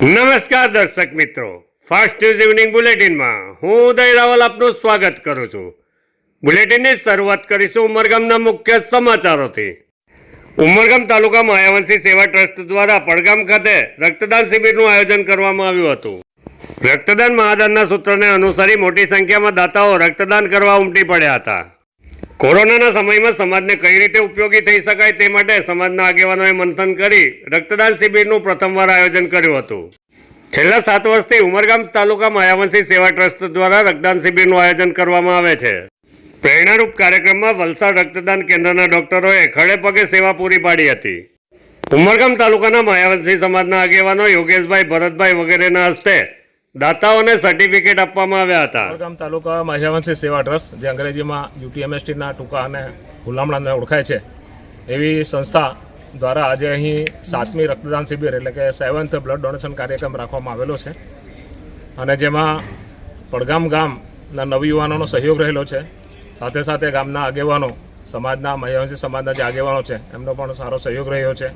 નમસ્કાર દર્શક મિત્રો. ફાસ્ટ ન્યૂઝ ઇવનિંગ બુલેટિનમાં હું ઉદય રાવલ આપનું સ્વાગત કરું છું. બુલેટિનની શરૂઆત કરીશું ઉમરગામના મુખ્ય સમાચારોથી. ઉમરગામ તાલુકા માયાવંશી સેવા ટ્રસ્ટ દ્વારા પડગામ ખાતે રક્તદાન શિબિરનું આયોજન કરવામાં આવ્યું હતું. રક્તદાન મહાદાનના સૂત્રને અનુસરી મોટી સંખ્યામાં દાતાઓ રક્તદાન કરવા ઉમટી પડ્યા હતા. કોરોનાના સમયમાં સમાજને કઈ રીતે ઉપયોગી થઈ શકાય તે માટે સમાજના આગેવાનોએ મંથન કરી રક્તદાન શિબિરનું પ્રથમવાર આયોજન કર્યું હતું. છેલ્લા સાત વર્ષથી ઉમરગામ તાલુકા માયાવંશી સેવા ટ્રસ્ટ દ્વારા રક્તદાન શિબિરનું આયોજન કરવામાં આવે છે. પ્રેરણારૂપ કાર્યક્રમમાં વલસાડ રક્તદાન કેન્દ્રના ડોક્ટરોએ ખડે પગે સેવા પૂરી પાડી હતી. ઉમરગામ તાલુકાના માયાવંશી સમાજના આગેવાનો યોગેશભાઈ ભરતભાઈ વગેરેના હસ્તે દાતાઓને સર્ટિફિકેટ આપવામાં આવ્યા હતા. ગામ તાલુકા માહ્યાવંશી સેવા ટ્રસ્ટ, જે અંગ્રેજીમાં યુટીએમએસટીના ટૂંકા અને ગુલામણાને ઓળખાય છે, એવી સંસ્થા દ્વારા આજે અહીં સાતમી રક્તદાન શિબિર એટલે કે સેવન્થ બ્લડ ડોનેશન કાર્યક્રમ રાખવામાં આવેલો છે. અને જેમાં પડગામ ગામના નવયુવાનોનો સહયોગ રહેલો છે. સાથે સાથે ગામના આગેવાનો, સમાજના મહ્યાવંશી સમાજના જે આગેવાનો છે, એમનો પણ સારો સહયોગ રહ્યો છે.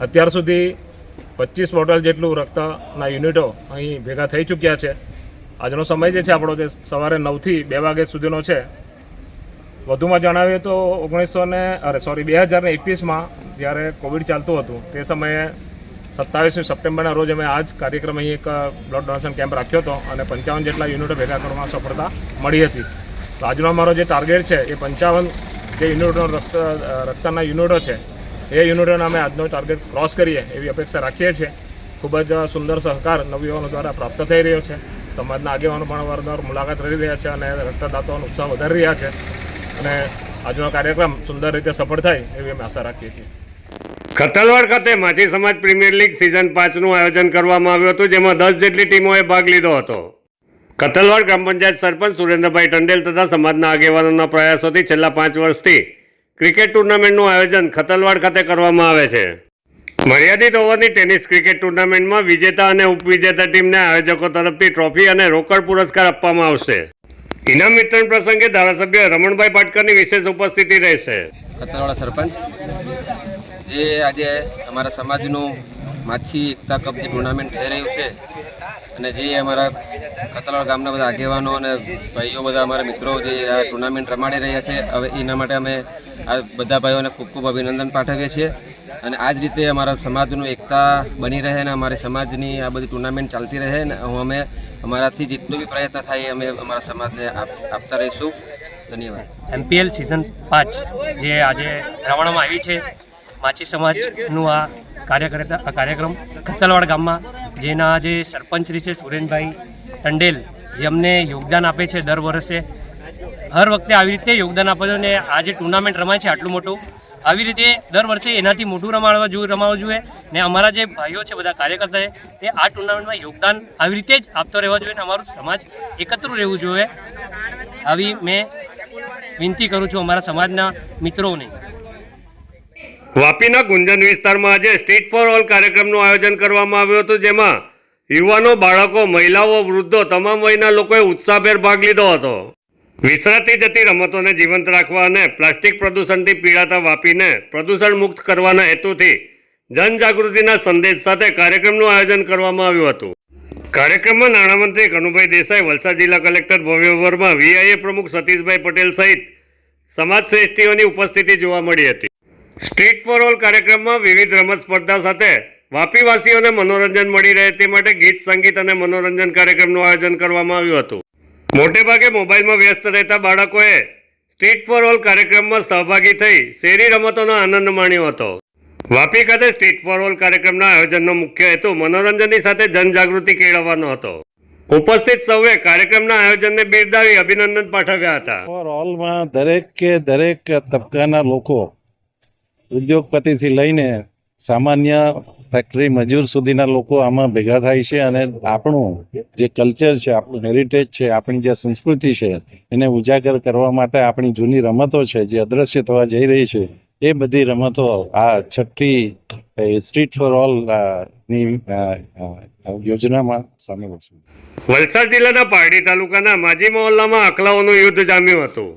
અત્યાર સુધી પચીસ બોટલ જેટલું રક્તના યુનિટો અહીં ભેગા થઈ ચૂક્યા છે. આજનો સમય જે છે આપણો જે સવારે નવથી બે વાગ્યા સુધીનો છે. વધુમાં જણાવીએ તો ઓગણીસો ને, અરે સોરી બે હજારને એકવીસમાં જ્યારે કોવિડ ચાલતું હતું, તે સમયે સત્તાવીસમી સપ્ટેમ્બરના રોજ અમે આ જ કાર્યક્રમ અહીં એક બ્લડ ડોનેશન કેમ્પ રાખ્યો હતો અને પંચાવન જેટલા યુનિટો ભેગા કરવામાં સફળતા મળી હતી. તો આજનો અમારો જે ટાર્ગેટ છે, એ પંચાવન જે યુનિટો રક્ત રક્તના યુનિટો છે એ યુનિટોને અમે આજનો ટાર્ગેટ ક્રોસ કરીએ એવી અપેક્ષા રાખીએ છીએ. ખૂબ જ સુંદર સહકાર નવયુવાનો દ્વારા પ્રાપ્ત થઈ રહ્યો છે. સમાજના આગેવાનો પણ વારંવાર મુલાકાત કરી રહ્યા છે અને રક્તદાતાઓનો ઉત્સાહ વધારી રહ્યા છે. અને આજનો કાર્યક્રમ સુંદર રીતે સફળ થાય એવી અમે આશા રાખીએ છીએ. ખતલવાડ ખાતે માછી સમાજ પ્રીમિયર લીગ સિઝન પાંચનું આયોજન કરવામાં આવ્યું હતું, જેમાં દસ જેટલી ટીમોએ ભાગ લીધો હતો. કતલવાડ ગ્રામ પંચાયત સરપંચ સુરેન્દ્રભાઈ ટંડેલ તથા સમાજના આગેવાનોના પ્રયાસોથી છેલ્લા પાંચ વર્ષથી ક્રિકેટ ટુર્નામેન્ટનું આયોજન ખતલવાડ ખાતે કરવામાં આવે છે. મર્યાદિત ઓવરની ટેનિસ ક્રિકેટ ટુર્નામેન્ટમાં વિજેતા અને ઉપવિજેતા ટીમને આયોજકો તરફથી ટ્રોફી અને રોકડ પુરસ્કાર આપવામાં આવશે. ઇનામ વિતરણ પ્રસંગે ધારાસભ્ય રમણભાઈ પાટકરની વિશેષ ઉપસ્થિતિ રહેશે. કતરવાડા સરપંચ, જે આજે અમારા સમાજનું માછી એકતા કપની ટુર્નામેન્ટ થઈ રહ્યું છે અને જે અમારા કતરવાડા ગામના બધા આગેવાનો અને ભાઈઓ બધા અમારા મિત્રો જે આ ટુર્નામેન્ટ રમાડી રહ્યા છે, હવે એના માટે અમે આ બધા ભાઈઓને ખૂબ ખૂબ અભિનંદન પાઠવીએ છીએ. અને આ જ રીતે અમારા સમાજનું એકતા બની રહે અને અમારી સમાજની આ બધી ટુર્નામેન્ટ ચાલતી રહે ને હું અમે અમારાથી જેટલો બી પ્રયત્ન થાય અમે અમારા સમાજને આપ- આપતા રહીશું. ધન્યવાદ. એમપીએલ સિઝન પાંચ, જે આજે રવાડવામાં આવી છે. માછી સમાજનું આ કાર્યકર્તા કાર્યક્રમ ખત્તલવાડ ગામમાં જેના જે સરપંચશ્રી છે સુરેનભાઈ ટંડેલ, જે અમને યોગદાન આપે છે દર વર્ષે. હર વખતે આવી રીતે યોગદાન આપે છે અને આ જે ટુર્નામેન્ટ રમાય છે આટલું મોટું, આવી રીતે દર વર્ષે એનાથી મોટું રમાડવા જોઈએ રમાવવું જોઈએ. ને અમારા જે ભાઈઓ છે, બધા કાર્યકર્તા તે આ ટુર્નામેન્ટમાં યોગદાન આવી રીતે જ આપતો રહેવા જોઈએ અને અમારું સમાજ એકત્ર રહેવું જોઈએ. આવી મેં વિનંતી કરું છું અમારા સમાજના મિત્રોને. વાપીના ગુંજન વિસ્તારમાં આજે સ્ટ્રીટ ફોર ઓલ કાર્યક્રમનું આયોજન કરવામાં આવ્યું હતું, જેમાં યુવાનો, બાળકો, મહિલાઓ, વૃદ્ધો તમામ વયના લોકોએ ઉત્સાહભેર ભાગ લીધો હતો. વિસરાતી જતી રમતોને જીવંત રાખવા અને પ્લાસ્ટિક પ્રદૂષણથી પીડાતા વાપીને પ્રદૂષણ મુક્ત કરવાના હેતુથી જનજાગૃતિના સંદેશ સાથે કાર્યક્રમનું આયોજન કરવામાં આવ્યું હતું. કાર્યક્રમમાં નાણામંત્રી કનુભાઈ દેસાઈ, વલસાડ જિલ્લા કલેક્ટર ભવ્ય વર્મા વીઆઈએ પ્રમુખ સતીશભાઈ પટેલ સહિત સમાજ શ્રેષ્ઠીઓની ઉપસ્થિતિ જોવા મળી હતી. સ્ટ્રીટ ફોર ઓલ કાર્યક્રમમાં વિવિધ રમત સ્પર્ધા સાથે વાપીવાસીઓને મનોરંજન મળી રહે તે માટે ગીત, સંગીત અને મનોરંજન કાર્યક્રમનું આયોજન કરવામાં આવ્યું હતું. મોટે ભાગે મોબાઈલમાં વ્યસ્ત રહેતા બાળકોએ સ્ટ્રીટ ફોર ઓલ કાર્યક્રમમાં સહભાગી થઈ શેરી રમતોનો આનંદ માણ્યો હતો. વાપી ખાતે સ્ટ્રીટ ફોર ઓલ કાર્યક્રમના આયોજનનો મુખ્ય હેતુ મનોરંજનની સાથે જનજાગૃતિ કેળવવાનો હતો. ઉપસ્થિત સૌએ કાર્યક્રમના આયોજનને બિરદાવી અભિનંદન પાઠવ્યા હતા. ફોર ઓલમાં દરેક કે દરેક તબક્કાના લોકો ઉદ્યોગપતિથી લઈને સામાન્ય ફેક્ટરી મજૂર સુધીના લોકો આમાં ભેગા થાય છે અને આપણું જે કલ્ચર છે, આપણું હેરિટેજ છે, આપણી જે સંસ્કૃતિ છે, એને ઉજાગર કરવા માટે આપણી જૂની રમતો છે, જે અદ્રશ્ય થવા જઈ રહી છે, એ બધી રમતો આ છઠ્ઠી સ્ટ્રીટ ફોર ઓલની યોજનામાં સામેલ છે. વલસાડ જિલ્લાના પારડી તાલુકાના માજી મહોલ્લામાં આખલાઓનું યુદ્ધ જામ્યું હતું.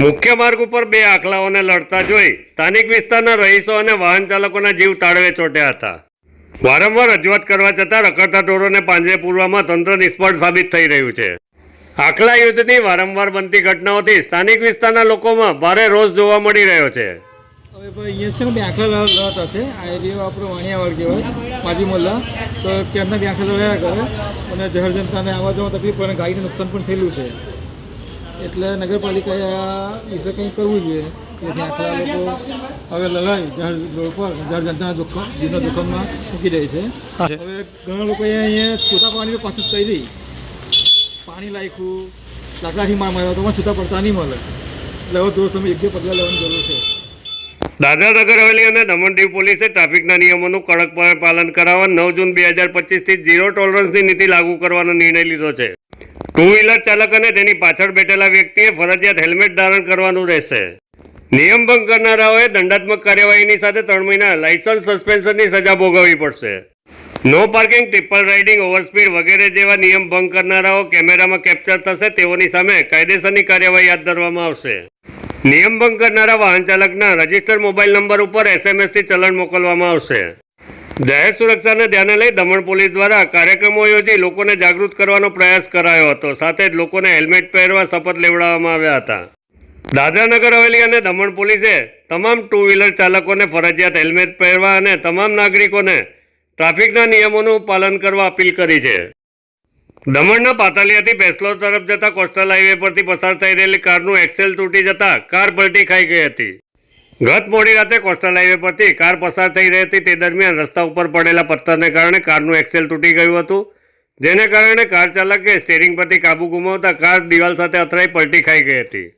મુખ્ય માર્ગ ઉપર બે આખલાઓને લડતા જોઈ સ્થાનિક વિસ્તારના રહીશો અને વાહન ચાલકોના જીવ તાળવે ચોટ્યા હતા. વારંવાર રજૂઆત કરવા છતાં રખડતા ઢોરોને પાંજરે પૂરવામાં તંત્ર નિષ્ફળ સાબિત થઈ રહ્યું છે. આખલા યુદ્ધની વારંવાર બનતી ઘટનાઓથી સ્થાનિક વિસ્તારના લોકોમાં ભારે રોષ જોવા મળી રહ્યો છે. હવે ભાઈ અહીંયા છે ને બે આખલા લડતા છે. આ એરિયો આપણો વાણિયાવાડ કહેવાય માજી મોલ્લા તો ત્યારના બે આખલા લડ્યા કરે. અને જહર જનતાને આવવા જવા તકલીફ પડે ગાડીને નુકસાન પણ થયેલું છે. એટલે નગરપાલિકાએ આ વિશે કંઈ કરવું જોઈએ. કે આટલા લોકો હવે લડાઈ પર જાહેર જનતાના જોખમ જીવના જોખમમાં મૂકી દે છે. હવે ઘણા લોકોએ અહીંયા છૂટા પાણી કોશિશ કરી પાણી નાખ્યું લાકડાથી માર માર્યો તો પણ છૂટા પડતા નહીં મળે. એટલે હવે દોસ્ત અમે યોગ્ય પગલાં લેવાની જરૂર છે. દાદરા નગર હવેલી અને દમણ દીવ પોલીસે ટ્રાફિકના નિયમોનું કડક પાલન કરાવવા નવ જૂન બે હજાર પચીસથી ઝીરો ટોલરન્સની નીતિ લાગુ કરવાનો નિર્ણય લીધો છે. ટુ વ્હીલર ચાલક અને તેની પાછળ બેઠેલા વ્યક્તિએ ફરજિયાત હેલ્મેટ ધારણ કરવાનું રહેશે. નિયમ ભંગ કરનારાઓએ દંડાત્મક કાર્યવાહીની સાથે ત્રણ મહિના લાયસન્સ સસ્પેન્શનની સજા ભોગવવી પડશે. No parking triple riding overspeed વગેરે જેવા નિયમ ભંગ કરનારાઓ કેમેરામાં કેપ્ચર થશે, તેઓની સામે કાયદેસરની કાર્યવાહી હાથ ધરવામાં આવશે. નિયમ ભંગ કરનારા વાહન ચાલકના રજિસ્ટર્ડ મોબાઈલ નંબર ઉપર એસએમએસથી ચલણ મોકલવામાં આવશે. જાહેર સુરક્ષાને ધ્યાને લઈ દમણ પોલીસ દ્વારા કાર્યક્રમો યોજી લોકોને જાગૃત કરવાનો પ્રયાસ કરાયો હતો. સાથે જ લોકોને હેલ્મેટ પહેરવા શપથ લેવડાવવામાં આવ્યા હતા. દાદરાનગર હવેલી અને દમણ પોલીસે તમામ ટુ વ્હીલર ચાલકોને ફરજિયાત હેલ્મેટ પહેરવા અને તમામ નાગરિકોને ટ્રાફિકના નિયમોનું પાલન કરવા અપીલ કરી છે. દમણના પાતાલિયાથી બેસલોર તરફ જતા કોસ્ટલ હાઈવે પરથી પસાર થઈ રહેલી કારનું એક્સેલ તૂટી જતા કાર પલટી ખાઈ ગઈ હતી. ગત મોડી રાતે કોસ્ટલ હાઈવે પરથી કાર પસાર થઈ રહી હતી. તે દરમિયાન રસ્તા ઉપર પડેલા પથ્થરને કારણે કારનું એક્સેલ તૂટી ગયું હતું. જેને કારણે કાર ચાલકે સ્ટેરિંગ પરથી કાબુ ગુમાવતા કાર દિવાલ સાથે અથડાઈ પલટી ખાઈ ગઈ હતી.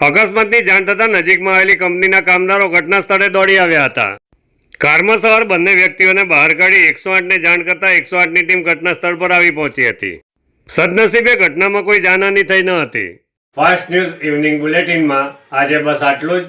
અકસ્માતની જાણ થતાં નજીકમાં આવેલી કંપનીના કામદારો ઘટના સ્થળે દોડી આવ્યા હતા. કારમાં સવાર બંને વ્યક્તિઓને બહાર કાઢી એકસો આઠને જાણ કરતા એકસો આઠની ટીમ ઘટના સ્થળ પર આવી પહોંચી હતી. સદનસીબે ઘટનામાં કોઈ જાનહાની થઈ ન હતી. ફાસ્ટ ન્યૂઝ ઇવનિંગ બુલેટિનમાં આજે બસ આટલું જ.